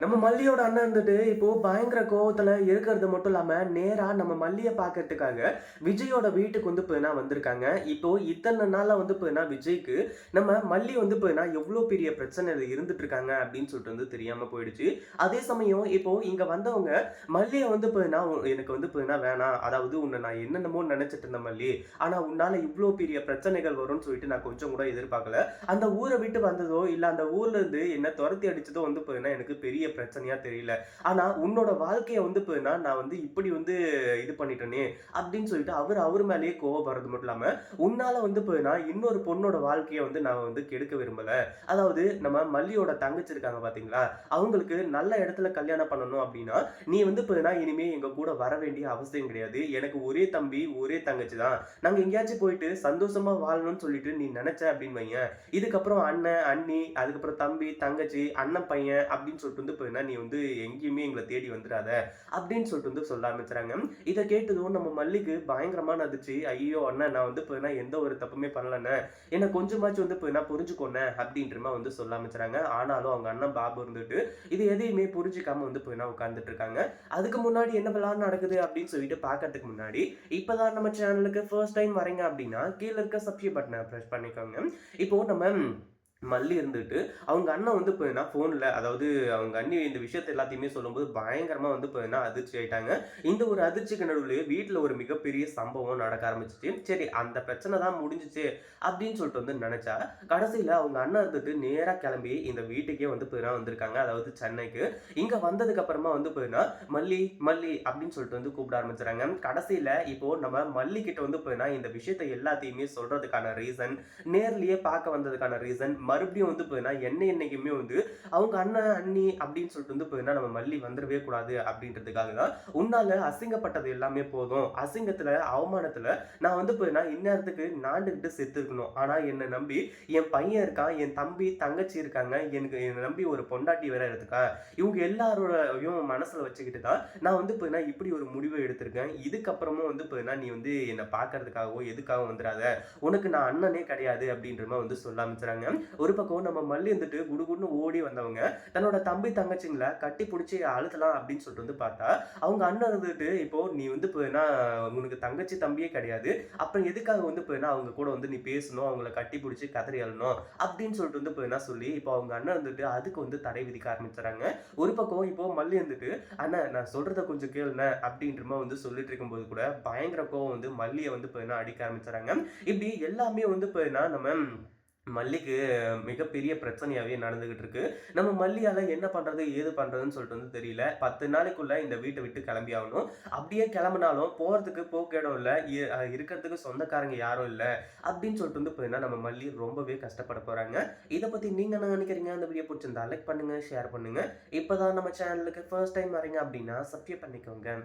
நம்ம மல்லியோட அண்ணன் இருந்துட்டு இப்போ பயங்கர கோவத்துல இருக்கிறது மட்டும் இல்லாம நேரா நம்ம மல்லிய பாக்குறதுக்காக விஜயோட வீட்டுக்கு வந்து போயினா வந்திருக்காங்க. இப்போ இத்தனை நாளா வந்து போயினா விஜய்க்கு நம்ம மல்லி வந்து போயினா எவ்வளவு பெரிய பிரச்சனையில இருந்துட்டு இருக்காங்க அப்படின்னு சொல்லிட்டு வந்து தெரியாம போயிடுச்சு. அதே சமயம் இப்போ இங்க வந்தவங்க மல்லிய வந்து போயினா எனக்கு வந்து போயினா வேணாம். அதாவது உன்னை நான் என்னென்னமோ நினைச்சிட்டு இருந்தேன் மல்லி. ஆனா உன்னால இவ்வளவு பெரிய பிரச்சனைகள் வரும்னு சொல்லிட்டு நான் கொஞ்சம் கூட எதிர்பார்க்கல. அந்த ஊரை விட்டு வந்ததோ இல்ல அந்த ஊர்ல இருந்து என்ன துரத்தி அடிச்சதோ வந்து போயினா எனக்கு பெரிய பிரச்சனையா தெரியல. ஆனா உன்னோட வாழ்க்கைய வந்து போயினா நான் வந்து இப்படி வந்து இது பண்ணிட்டேனே அப்படின்னு சொல்லிட்டு அவர் அவர் மேலேயே கோவப்படுறது மட்டும் இல்லாம உன்னால வந்து போயினா இன்னொரு பொண்ணோட வாழ்க்கைய வந்து நான் வந்து கெடுக்க விரும்பல. அதாவது நம்ம மல்லியோட தங்கச்சி இருக்காங்க பாத்தீங்களா? அவங்களுக்கு நல்ல இடத்துல கல்யாணம் பண்ணணும் அப்படின்னா நீ வந்து போயினா இனிமே எங்க கூட வர வேண்டிய அவசியம் கிடையாது. எனக்கு ஒரே தம்பி ஒரே தங்கச்சி தான். நாங்க எங்கேயாச்சும் போயிட்டு சந்தோஷமா வாழணும்னு சொல்லிட்டு நீ நினைச்ச அப்படின்னு வைங்க இதுக்கப்புறம் அண்ணன் அண்ணி அதுக்கப்புறம் தம்பி தங்கச்சி அண்ணன் பையன் அப்படின்னு சொல்லிட்டு வந்து போயினா நீ வந்து எங்கேயுமே எங்களை தேடி வந்துடாத அப்படின்னு சொல்லிட்டு வந்து சொல்ல ஆரம்பிச்சுறாங்க. இதை கேட்டதும் நம்ம மல்லிக்கு பயங்கரமா நதிச்சு ஐயோ அண்ணன் நான் வந்து போயினா எந்த ஒரு தப்புமே பண்ணலண்ணே. என்ன கொஞ்சமாச்சும் வந்து போயினா புரிஞ்சுக்கோண்ணே அப்படின்றமா வந்து சொல்ல ஆரம்பிச்சுறாங்க. ஆனாலும் அவங்க அண்ணன் பாபு இருந்துட்டு இது எதையுமே புரிஞ்சுக்காம வந்து போயினா உட்காந்துட்டு இருக்காங்க. அதுக்கு முன்னாடி என்ன விளாட் நடக்குது அப்படின்னு சொல்லிட்டு பார்க்கறதுக்கு முன்னாடி இப்போதான் நம்ம சேனலுக்கு ஃபர்ஸ்ட் டைம் வரீங்க அப்படின்னா கீழே இருக்க சப்ஸ்கிரைப் பட்டனை ப்ரெஸ் பண்ணிக்கோங்க. இப்போ நம்ம மல்லி இருந்துட்டு அவங்க அண்ணன் வந்து போயினா ஃபோனில் அதாவது அவங்க அண்ணி இந்த விஷயத்தை எல்லாத்தையுமே சொல்லும்போது பயங்கரமாக வந்து போயினா அதிர்ச்சி ஆயிட்டாங்க. இந்த ஒரு அதிர்ச்சிக்கு நடுவுலேயே வீட்டில் ஒரு மிகப்பெரிய சம்பவம் நடக்க ஆரம்பிச்சிச்சு. சரி அந்த பிரச்சனை தான் முடிஞ்சிச்சு அப்படின்னு சொல்லிட்டு வந்து நினச்சா கடைசியில் அவங்க அண்ணன் இருந்துட்டு நேராக கிளம்பி இந்த வீட்டுக்கே வந்து போயினா வந்திருக்காங்க அதாவது சென்னைக்கு. இங்கே வந்ததுக்கப்புறமா வந்து போயினா மல்லி மல்லி அப்படின்னு சொல்லிட்டு வந்து கூப்பிட ஆரம்பிச்சுறாங்க. கடைசியில் இப்போ நம்ம மல்லிக்கிட்ட வந்து போயினா இந்த விஷயத்தை எல்லாத்தையுமே சொல்கிறதுக்கான ரீசன் நேர்லேயே பார்க்க வந்ததுக்கான ரீசன் மறுபடியும் வந்து பார்த்தீங்கன்னா என்ன என்னைக்குமே வந்து அவங்க அண்ணன் அண்ணி அப்படின்னு சொல்லிட்டு வந்து பார்த்தீங்கன்னா நம்ம மல்லி வந்துடவே கூடாது அப்படின்றதுக்காக தான் உன்னால அசிங்கப்பட்டது எல்லாமே போதும். அசிங்கத்துல அவமானத்துல நான் வந்து பார்த்தீங்கன்னா இந்நேரத்துக்கு நாண்டுகிட்டு செத்து இருக்கணும் ஆனா என்னை நம்பி என் பையன் இருக்கான் என் தம்பி தங்கச்சி இருக்காங்க எனக்கு என்னை நம்பி ஒரு பொண்டாட்டி வேற இருக்கா இவங்க எல்லாரோடையும் மனசுல வச்சுக்கிட்டு தான் நான் வந்து பார்த்தீங்கன்னா இப்படி ஒரு முடிவை எடுத்திருக்கேன். இதுக்கப்புறமும் வந்து பார்த்தீங்கன்னா நீ வந்து என்னை பார்க்கறதுக்காகவோ எதுக்காகவும் வந்துடாத. உனக்கு நான் அண்ணனே கிடையாது அப்படின்ற மாதிரி வந்து சொல்ல ஆரம்பிச்சுறாங்க ஒரு பக்கம் நம்ம மல்லி வந்துட்டு குடுகுடுன்னு ஓடி வந்தவங்க தன்னோட தம்பி தங்கச்சிங்களை கட்டி பிடிச்சி அழுத்தலாம் அப்படின்னு சொல்லிட்டு வந்து பார்த்தா அவங்க அண்ணன் இருந்துட்டு இப்போ நீ வந்து போயினா உனக்கு தங்கச்சி தம்பியே கிடையாது. அப்புறம் எதுக்காக வந்து போயினா அவங்க கூட வந்து நீ பேசணும் அவங்கள கட்டி பிடிச்சி கதறி அழணும் அப்படின்னு சொல்லிட்டு வந்து போயினா சொல்லி இப்போ அவங்க அண்ணன் வந்துட்டு அதுக்கு வந்து தடை விதிக்க ஆரம்பிச்சுறாங்க ஒரு பக்கம் இப்போ மல்லி வந்துட்டு அண்ணா நான் சொல்றத கொஞ்சம் கேளுண்ண அப்படின்ற மாதிரி வந்து சொல்லிட்டு இருக்கும்போது கூட பயங்கர கோவம் வந்து மல்லியை வந்து போயினா அடிக்க ஆரம்பிச்சுறாங்க இப்படி எல்லாமே வந்து போயினா நம்ம மல்லிக்கு மிகப்பெரிய பிரச்சனையாகவே நடந்துகிட்டு இருக்கு நம்ம மல்லியால் என்ன பண்ணுறது ஏது பண்ணுறதுன்னு சொல்லிட்டு வந்து தெரியல. பத்து நாளைக்குள்ள இந்த வீட்டை விட்டு கிளம்பி ஆகணும். அப்படியே கிளம்புனாலும் போகிறதுக்கு போக்கு இல்லை. இருக்கிறதுக்கு சொந்தக்காரங்க யாரும் இல்லை. அப்படின்னு சொல்லிட்டு வந்து போயின்னா நம்ம மல்லி ரொம்பவே கஷ்டப்பட போகிறாங்க இதை பற்றி நீங்கள் என்ன நினைக்கிறீங்க? அந்த வீடியோ பிடிச்சிருந்தா லைக் பண்ணுங்கள் ஷேர் பண்ணுங்கள் இப்போ தான் நம்ம சேனலுக்கு ஃபர்ஸ்ட் டைம் வரீங்க அப்படின்னா சப்ஸ்கிரைப் பண்ணிக்கோங்க.